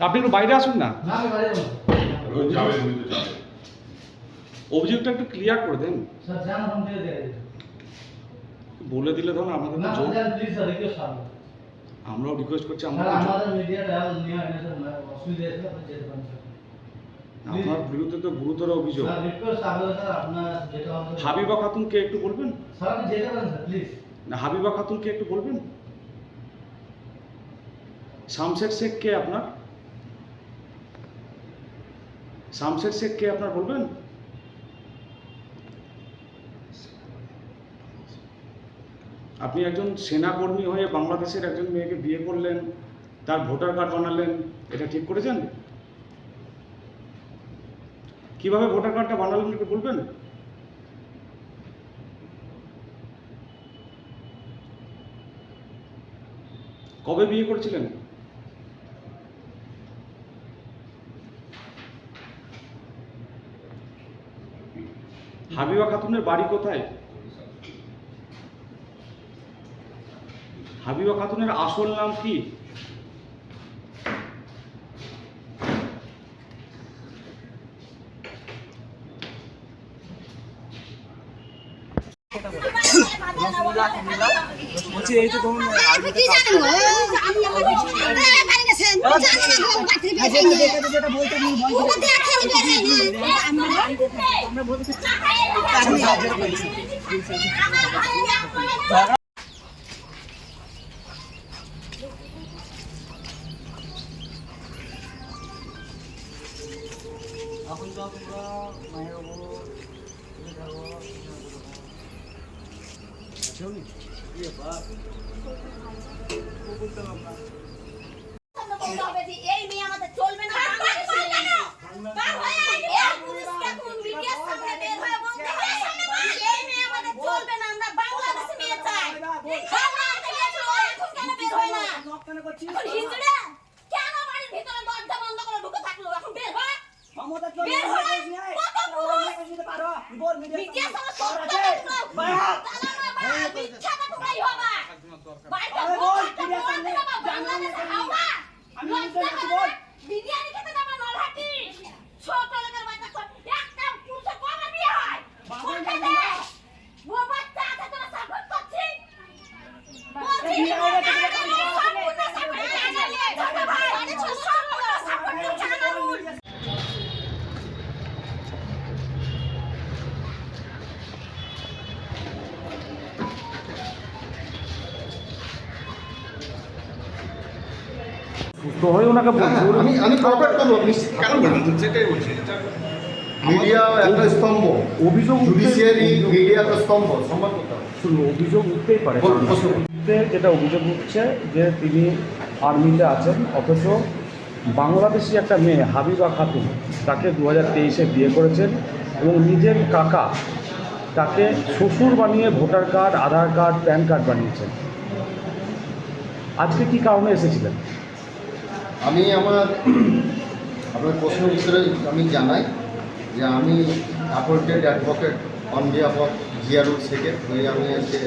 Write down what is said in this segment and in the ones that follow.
আপনি একটু বাইরে আসুন না। অভিযোগটা একটু ক্লিয়ার করে দেন। বলে দিলে ধরুন আমাদের আমরাও রিকোয়েস্ট করছি আমরা মিডিয়া অসুবিধা আপনার বিরুদ্ধে তো গুরুতর অভিযোগ। হাবিবা খাতুনকে একটু বলবেন? হাবিবা খাতুনকে একটু বলবেন? শামশের শেখ কে আপনার? শামশের শেখ কে আপনার বলবেন? আপনি একজন সেনাকর্মী হয়ে বাংলাদেশের একজন মেয়েকে বিয়ে করলেন তার ভোটার কার্ড বানালেন এটা ঠিক করেছেন? কীভাবে ভোটার কার্ডটা বানালেন একটু বলবেন? কবে বিয়ে করেছিলেন? হাবিবা খাতুনের বাড়ি কোথায়? হাবিবা খাতুনের আসল নাম কি বলছি এই তো ধরুন আপনি কি জানেন গো? আপনি আপনারা বাড়ি গেছেন। জানেন না গো, বাড়িতে বের হয়নি। যেটা বলতে আমি ভয় ওটা এখনই বের হয়নি। আমরা আমরা বলতে এই মেয়ে আমাদের চলবে না, বের বলতে হবে, এই মেয়ে আমাদের চলবে না, আমরা বাংলাদেশে মেয়ে চাই। আমরা আনতে গিয়েছিল, ও এখন কেন বের হয় না? এখন হিজড়ে, কেন বাড়ির ভিতরে দরজা বন্ধ করে ঢুকে থাকল? এখন বের হয়? বের হয়? কত পুরুষ? মিডিয়ার সামনে সত্য দেখল। Bye. সুস্থ হয়ে ওনাকে হ্যাঁ, আমি আমি কপারেট করব নিশ্চিত কেন বলবেন সেটাই বলছি মিডিয়া একটা স্তম্ভ অভিযোগ জুডিশিয়ারি মিডিয়া একটা স্তম্ভ। সম্মান করতে হবে শুনুন অভিযোগ উঠতেই পারে। যেটা অভিযোগ উঠছে যে তিনি আর্মিতে আছেন অথচ বাংলাদেশি একটা মেয়ে হাবিবা খাতুন তাকে দু হাজার তেইশে বিয়ে করেছেন এবং নিজের কাকা তাকে শ্বশুর বানিয়ে voter card Aadhaar card PAN card বানিয়েছেন। আজকে কি কারণে এসেছিলেন? আমি আমার, আপনার প্রশ্ন উত্তরে আমি জানাই যে আমি appointed advocate on behalf of Ziarul শেখের হয়ে আমি আজকে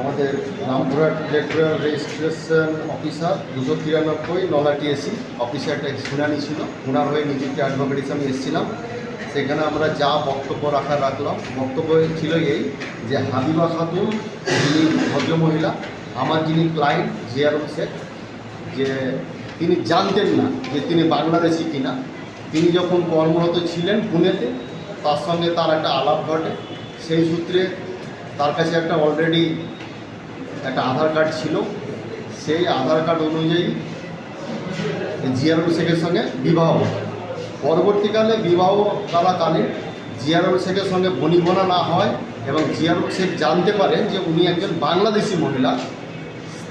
আমাদের রামপুরহাট ইলেকট্রাল রেজিস্ট্রেশন অফিসার দুশো তিরানব্বই নলাটি এসি অফিসে একটা শুনানি ছিল। ওনার হয়ে নিজেকে অ্যাডভোকেট হিসাবে এসেছিলাম। সেখানে আমরা যা বক্তব্য রাখা রাখলাম। বক্তব্য ছিল এই যে হাবিবা খাতুন, যিনি ভদ্রমহিলা, আমার যিনি ক্লায়েন্ট জিয়ারুল শেখ যে তিনি জানতেন না যে তিনি বাংলাদেশি কিনা। তিনি যখন কর্মরত ছিলেন পুনেতে, তার সঙ্গে তার একটা আলাপ ঘটে। সেই সূত্রে তার কাছে একটা অলরেডি একটা আধার কার্ড ছিল। সেই আধার কার্ড অনুযায়ী জিয়ারুল শেখের সঙ্গে বিবাহ পরবর্তীকালে বিবাহ চলাকালীন জিয়ারুল শেখের সঙ্গে বনিবনা না হয় এবং জিয়ারুল শেখ জানতে পারেন যে উনি একজন বাংলাদেশি মহিলা।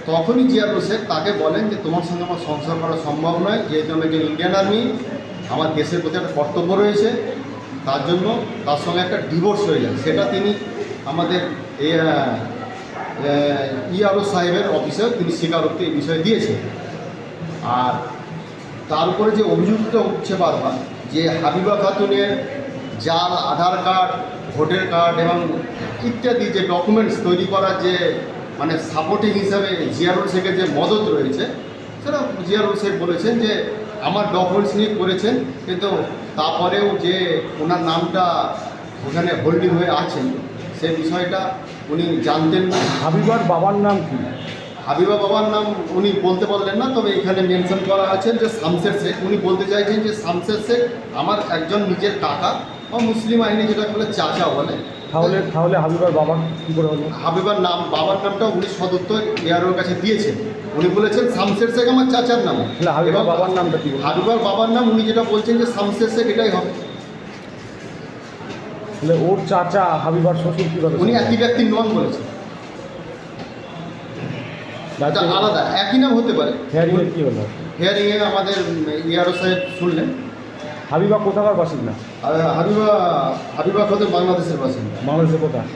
তখনই জিয়ারুল শেখ তাকে বলেন যে তোমার সঙ্গে আমার সংসার করা সম্ভব নয়, যেহেতু আমি একজন ইন্ডিয়ান আর্মি আমার দেশের প্রতি একটা কর্তব্য রয়েছে, তার জন্য তার সঙ্গে একটা ডিভোর্স হয়ে যায়। সেটা তিনি আমাদের ইআরও সাহেবের অফিসে তিনি স্বীকারোক্তি এই বিষয়ে দিয়েছেন। আর তার উপরে যে অভিযোগটা উঠছে বারবার, যে হাবিবা খাতুনের যার আধার কার্ড, ভোটার কার্ড এবং ইত্যাদি যে ডকুমেন্টস তৈরি করার যে মানে সাপোর্টিং হিসাবে জিয়ারুল শেখের যে মদত রয়েছে সেটা জিয়ারুল শেখ বলেছেন যে আমার ডকুমেন্টস নিয়ে করেছেন কিন্তু তারপরেও যে ওনার নামটা ওখানে হোল্ডিং হয়ে আছেন সেই বিষয়টা উনি জানতেন না। হাবিবার বাবার নাম কি? হাবিবা বাবার নাম উনি বলতে পারলেন না তবে এখানে মেনশন করা আছে যে শামসের শেখ। উনি বলতে চাইছেন যে শামসের শেখ আমার একজন নিজের কাকা বা মুসলিম আইনে যেটা বলে চাচা বলে। তাহলে তাহলে হাবিবার বাবা কী করে হলো? হাবিবার নাম বাবার নামটা উনি সদুত্তর এয়ারোর কাছে দিয়েছেন। উনি বলেছেন শামসের শেখ আমার চাচার নাম। তাহলে হাবিবার বাবার নামটা কি হাবিবার বাবার নাম উনি যেটা বলছেন যে শামসের শেখ এটাই হবে। তাহলে ওর চাচা হাবিবার শ্বশুর কীভাবে উনি একই ব্যক্তি নন বলেছেন। আলাদা একই নাম হতে পারে। হেয়ারিংয়ের কী হলো? হিয়ারিংয়ে আমাদের ইয়ারো সাহেব শুনলেন। হাবিবা কোথাকার বাসিন্দা? হাবিবা হাবিবা খোদ বাংলাদেশের বাসিন্দা। বাংলাদেশের কোথায়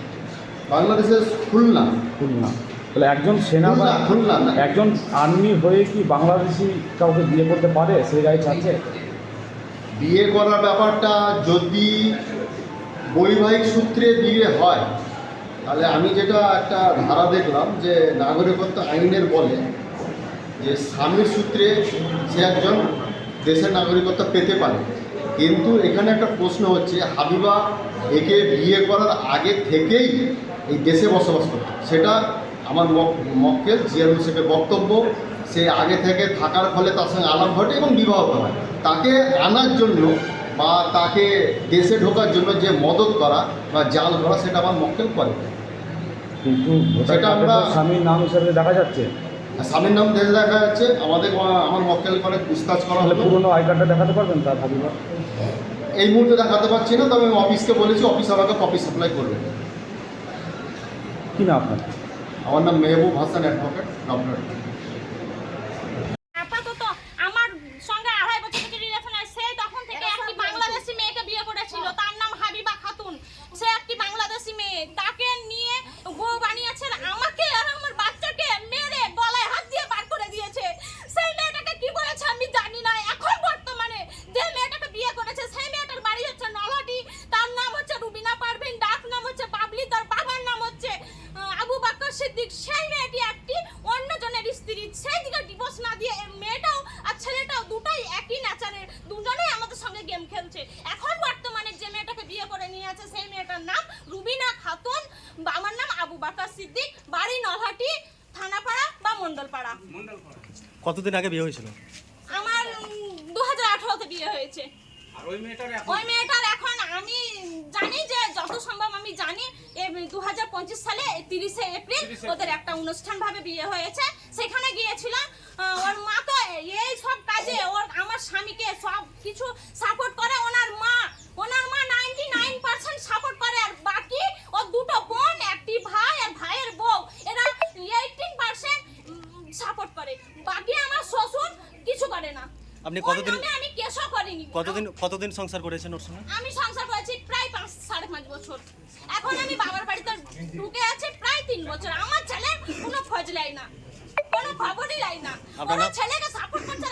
বাংলাদেশের খুলনা। খুলনা। তাহলে একজন সেনা খুলনা একজন আর্মি হয়ে কি বাংলাদেশি কাউকে বিয়ে করতে পারে? সেই রাইটস আছে বিয়ে করার ব্যাপারটা যদি বৈবাহিক সূত্রে বিয়ে হয় তাহলে আমি যেটা একটা ধারা দেখলাম যে নাগরিকত্ব আইনের বলে যে স্বামীর সূত্রে সে একজন দেশের নাগরিকত্ব পেতে পারে। কিন্তু এখানে একটা প্রশ্ন হচ্ছে হাবিবা একে বিয়ে করার আগে থেকেই এই দেশে বসবাস করত। সেটা আমার মক- মক্কেল জিয়ারুল শেখের বক্তব্য। সে আগে থেকে থাকার ফলে তার সঙ্গে আলাপ ঘটে এবং বিবাহ হয়। তাকে আনার জন্য বা তাকে দেশে ঢোকার জন্য যে মদত করা বা জাল করা সেটা আমার মক্কেল করে। কিন্তু সেটা আমরা- স্বামীর নাম হিসেবে দেখা যাচ্ছে। স্বামীর নাম দেশ দেখা যাচ্ছে। আমাদের আমার মক্কেল করে পুস্তাছ করা হলে। পুরোনো আই কার্ডটা দেখাতে পারবেন তার হাবিবা এই মুহূর্তে দেখাতে পারছি না তবে আমি অফিসকে বলেছি অফিস আমাকে কপি সাপ্লাই করবে। কি না আপনার? আমার নাম মেহবুব হাসান অ্যাডভোকেট ডক্টর আপাতত আমার সঙ্গে আড়াই বছর থেকে রিলেশন আছে সে তখন থেকে একটি বাংলাদেশি মেয়েকে বিয়ে করেছিল তার নাম হাবিবা খাতুন সে একটি বাংলাদেশি মেয়ে তাকে নিয়ে বউ বানিয়েছে আমাকে আর আমার বাচ্চাকে মেরে গলায় হাত দিয়ে বার করে দিয়েছে সেই মেয়েটাকে কি বলেছে আমি জানি না এখন বর্তমানে যে মেয়েটাকে বিয়ে করেছে সেই মেয়েটার বাড়ি হচ্ছে নলহাটি তার নাম হচ্ছে রুবিনা পারভিন ডাক নাম হচ্ছে বাবলি তার বাবার নাম হচ্ছে আহ, আবু বাক্কর সিদ্দিক সেই মেয়েটি একটি অন্যজনের স্ত্রী সেই দিকে ডিভোর্স না দিয়ে এই মেয়েটাও আর ছেলেটাও দুটাই একই নেচারের দুজনেই আমাদের সঙ্গে গেম খেলছে এখন বর্তমানে যে মেয়েটাকে বিয়ে করে নিয়ে আছে সেই মেয়েটার নাম রুবিনা খাতুন বা আমার নাম আবু বাক্কর সিদ্দিক বাড়ি নলহাটি থানাপাড়া বা মণ্ডলপাড়া। কতদিন আগে বিয়ে হয়েছিল? আমার দু হাজার আঠারোতে বিয়ে হয়েছে। ওই মেয়েটার এখন? আমি জানি যে যত সম্ভব আমি জানি দু হাজার পঁচিশ সালে তিরিশে এপ্রিল ওদের একটা অনুষ্ঠান ভাবে বিয়ে হয়েছে। সেখানে গিয়েছিলাম। ওর মা তো এই সব কাজে ওর আমার স্বামীকে সব কিছু সাপোর্ট করে ওনার মা ওনার মা সাপোর্ট করে। বাকি আমার শ্বশুর কিছু করে না। আপনি কতদিন আমি কেসও করিনি। কতদিন কতদিন সংসার করেছেন ওর সঙ্গে? আমি সংসার করেছি প্রায় পাঁচ সাড়ে পাঁচ বছর। এখন আমি বাবার বাড়িতে ঢুকে আছি প্রায় তিন বছর। আমার ছেলে কোনো খোঁজ লাই না। কোনো খবরই লাই না। আমার ছেলেকে সাপোর্ট করছে